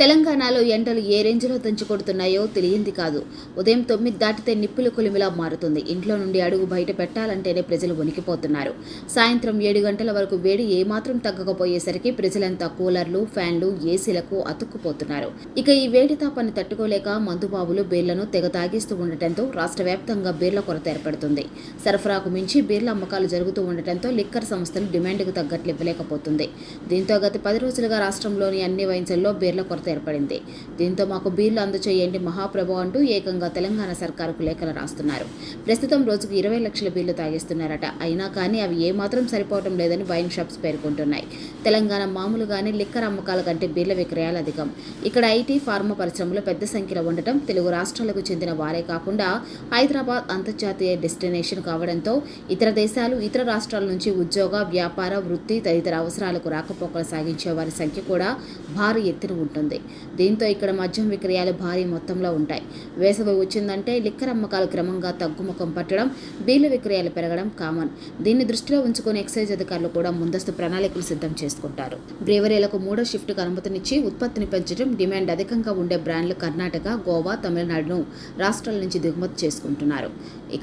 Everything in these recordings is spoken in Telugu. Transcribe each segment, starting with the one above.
తెలంగాణలో ఎండలు ఏ రేంజ్లో దంచుకొడుతున్నాయో తెలియంది కాదు. ఉదయం తొమ్మిది దాటితే నిప్పుల కొలిమిలా మారుతుంది. ఇంట్లో నుండి అడుగు బయట పెట్టాలంటేనే ప్రజలు వణికిపోతున్నారు. సాయంత్రం ఏడు గంటల వరకు వేడి ఏమాత్రం తగ్గకపోయేసరికి ప్రజలంతా కూలర్లు ఫ్యాన్లు ఏసీలకు అతుక్కుపోతున్నారు. ఇక ఈ వేడి తాపాన్ని తట్టుకోలేక మందుబాబులు బీర్లను తెగ తాగిస్తూ ఉండటంతో రాష్ట్ర వ్యాప్తంగా బీర్ల కొరత ఏర్పడుతుంది. సరఫరాకు మించి బీర్ల అమ్మకాలు జరుగుతూ ఉండటంతో లిక్కర్ సంస్థలు డిమాండ్కు తగ్గట్లు ఇవ్వలేకపోతుంది. దీంతో గత పది రోజులుగా రాష్ట్రంలోని అన్ని వైన్స్ల్లో బీర్ల కొరత ఏర్పడింది. దీంతో మాకు బీర్లు అందచేయండి మహాప్రభు అంటూ ఏకంగా తెలంగాణ సర్కారుకు లేఖలు రాస్తున్నారు. ప్రస్తుతం రోజుకు ఇరవై లక్షల బీర్లు తాగిస్తున్నారట. అయినా కానీ అవి ఏమాత్రం సరిపోవటం లేదని వైన్ షాప్స్ పేర్కొంటున్నాయి. తెలంగాణ మామూలుగానే లిక్కర్ అమ్మకాల కంటే బీర్ల విక్రయాలు అధికం. ఇక్కడ ఐటీ ఫార్మా పరిశ్రమలు పెద్ద సంఖ్యలో ఉండటం తెలుగు రాష్ట్రాలకు చెందిన వారే కాకుండా హైదరాబాద్ అంతర్జాతీయ డెస్టినేషన్ కావడంతో ఇతర దేశాలు ఇతర రాష్ట్రాల నుంచి ఉద్యోగ వ్యాపార వృత్తి తదితర అవసరాలకు రాకపోకలు సాగించే వారి సంఖ్య కూడా భారీ ఎత్తున ఉంటుంది. దీంతో ఇక్కడ మద్యం విక్రయాలు భారీ మొత్తంలో ఉంటాయి. వేసవి వచ్చిందంటే లిక్కర్ అమ్మకాలు క్రమంగా తగ్గుముఖం పట్టడం బీలు విక్రయాలు పెరగడం కామన్ దీన్ని దృష్టిలో ఉంచుకొని ఎక్సైజ్ అధికారులు కూడా ముందస్తు ప్రణాళికలు సిద్ధం చేసుకుంటారు. బ్రేవరీలకు మూడో షిఫ్ట్కు అనుమతినిచ్చి ఉత్పత్తిని పెంచడం డిమాండ్ అధికంగా ఉండే బ్రాండ్లు కర్ణాటక గోవా తమిళనాడును రాష్ట్రాల నుంచి దిగుమతి చేసుకుంటున్నారు.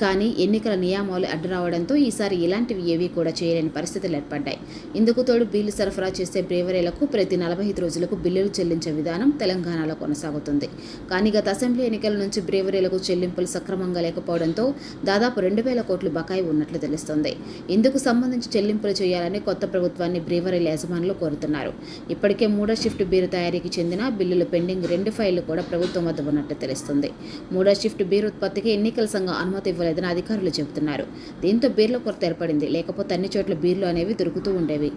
కానీ ఎన్నికల నియామాలు అడ్డు రావడంతో ఈసారి ఇలాంటివి ఏవీ కూడా చేయలేని పరిస్థితులు ఏర్పడ్డాయి. ఇందుకు తోడు బిల్లు సరఫరా చేసే బ్రేవరీలకు ప్రతి నలభై ఐదు రోజులకు బిల్లులు చెల్లించే విధానం తెలంగాణలో కొనసాగుతుంది. కానీ గత అసెంబ్లీ ఎన్నికల నుంచి బ్రేవరీలకు చెల్లింపులు సక్రమంగా లేకపోవడంతో దాదాపు రెండు వేల కోట్లు బకాయి ఉన్నట్లు తెలుస్తోంది. ఇందుకు సంబంధించి చెల్లింపులు చేయాలని కొత్త ప్రభుత్వాన్ని బ్రేవరీల యజమానులు కోరుతున్నారు. ఇప్పటికే మూడో షిఫ్ట్ బీరు తయారీకి చెందిన బిల్లులు పెండింగ్ రెండు ఫైళ్ళు కూడా ప్రభుత్వం వద్ద ఉన్నట్లు తెలుస్తుంది. మూడో షిఫ్ట్ బీరు ఉత్పత్తికి ఎన్నికల సంఘం అనుమతి ఇవ్వలేదని అధికారులు చెబుతున్నారు. దీంతో బీర్ల కొరత ఏర్పడింది. లేకపోతే అన్ని చోట్ల బీర్లు అనేవి దొరుకుతూ ఉండేవి.